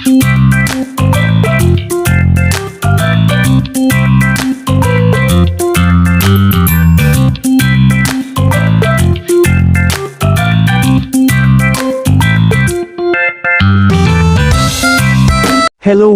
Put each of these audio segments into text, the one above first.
Hello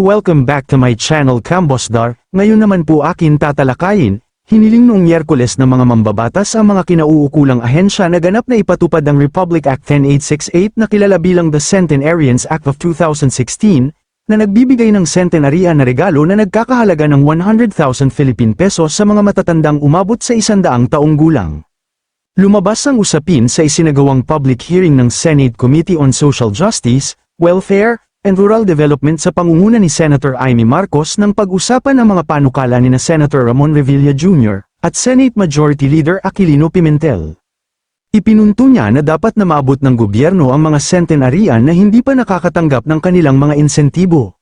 welcome back to my channel Kambosdar, ngayon naman po akin tatalakayin, hiniling noong Miyerkules ng mga mambabatas ang mga kinauukulang ahensya na ganap na ipatupad ang Republic Act 10868 na kilala bilang the Centenarians Act of 2016, na nagbibigay ng centenarian na regalo na nagkakahalaga ng 100,000 Philippine pesos sa mga matatandang umabot sa isandaang taong gulang. Lumabas ang usapin sa isinagawang public hearing ng Senate Committee on Social Justice, Welfare, and Rural Development sa pangunguna ni Senator Amy Marcos nang pag-usapan ang mga panukala ni na Senator Ramon Revilla Jr. at Senate Majority Leader Aquilino Pimentel. Ipinunto niya na dapat na maabot ng gobyerno ang mga centenarian na hindi pa nakakatanggap ng kanilang mga insentibo.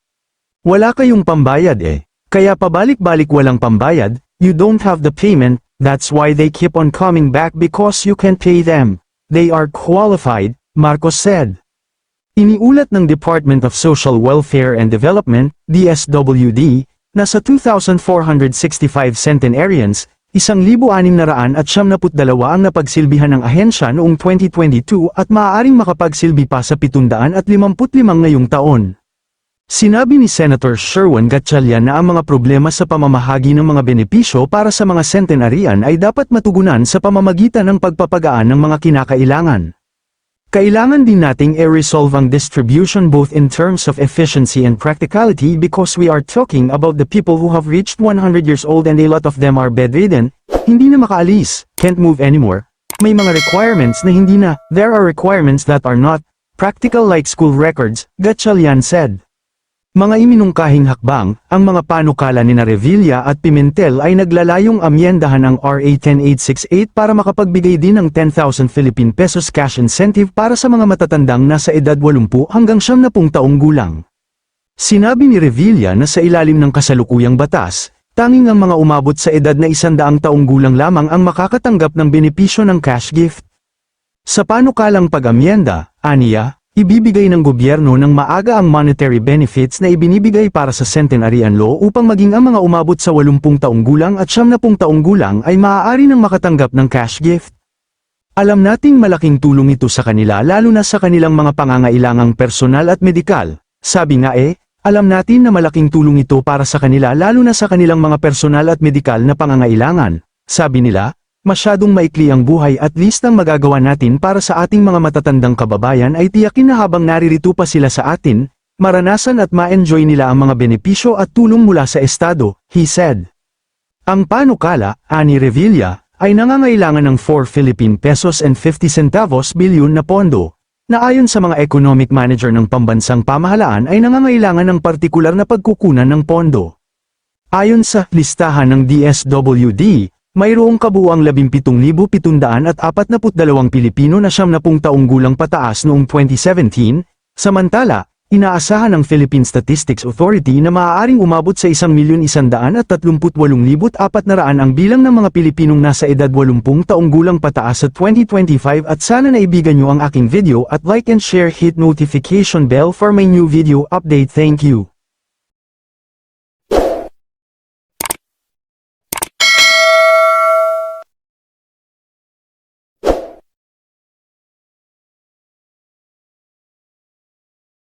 Wala kayong pambayad eh. Kaya pabalik-balik walang pambayad, you don't have the payment, that's why they keep on coming back because you can pay them. They are qualified, Marcos said. Iniulat ng Department of Social Welfare and Development, DSWD, na sa 2,465 centenarians, 1,672 ang napagsilbihan ng ahensya noong 2022 at maaaring makapagsilbi pa sa 755 ngayong taon. Sinabi ni Senator Sherwin Gatchalian na ang mga problema sa pamamahagi ng mga benepisyo para sa mga centenarian ay dapat matugunan sa pamamagitan ng pagpapagaan ng mga kinakailangan. Kailangan din nating i-resolve ang distribution both in terms of efficiency and practicality because we are talking about the people who have reached 100 years old and a lot of them are bedridden, hindi na makaalis, can't move anymore. May mga requirements na hindi na, there are requirements that are not, practical like school records, Gatchalian said. Mga iminungkahing hakbang, ang mga panukala ni Revilla at Pimentel ay naglalayong amyendahan ang RA 10868 para makapagbigay din ng 10,000 Philippine pesos cash incentive para sa mga matatandang nasa edad 80 hanggang 70 taong gulang. Sinabi ni Revilla na sa ilalim ng kasalukuyang batas, tanging ang mga umabot sa edad na isandaang taong gulang lamang ang makakatanggap ng benepisyo ng cash gift. Sa panukalang pag-amyenda, aniya, Ibibigay ng gobyerno ng maaga ang monetary benefits na ibinibigay para sa centenarian law upang maging ang mga umabot sa 80 taong gulang at 70 taong gulang ay maaari nang makatanggap ng cash gift. Alam nating malaking tulong ito sa kanila lalo na sa kanilang mga pangangailangang personal at medikal. Sabi nga eh, alam natin na malaking tulong ito para sa kanila lalo na sa kanilang mga personal at medikal na pangangailangan. Sabi nila, Masyadong maikli ang buhay at least ang magagawa natin para sa ating mga matatandang kababayan ay tiyakin na habang naririto pa sila sa atin, maranasan at ma-enjoy nila ang mga benepisyo at tulong mula sa Estado, he said. Ang panukala, ani Revilla, ay nangangailangan ng 4 Philippine pesos and 50 centavos bilyon na pondo, na ayon sa mga economic manager ng pambansang pamahalaan ay nangangailangan ng partikular na pagkukunan ng pondo. Ayon sa listahan ng DSWD, Mayroong kabuuang 17,742 Pilipino na siyam na pung taong gulang pataas noong 2017, samantala, inaasahan ng Philippine Statistics Authority na maaaring umabot sa 1,138,400 ang bilang ng mga Pilipinong nasa edad 80 taong gulang pataas sa 2025 at sana naibigan nyo ang aking video at like and share hit notification bell for my new video update thank you.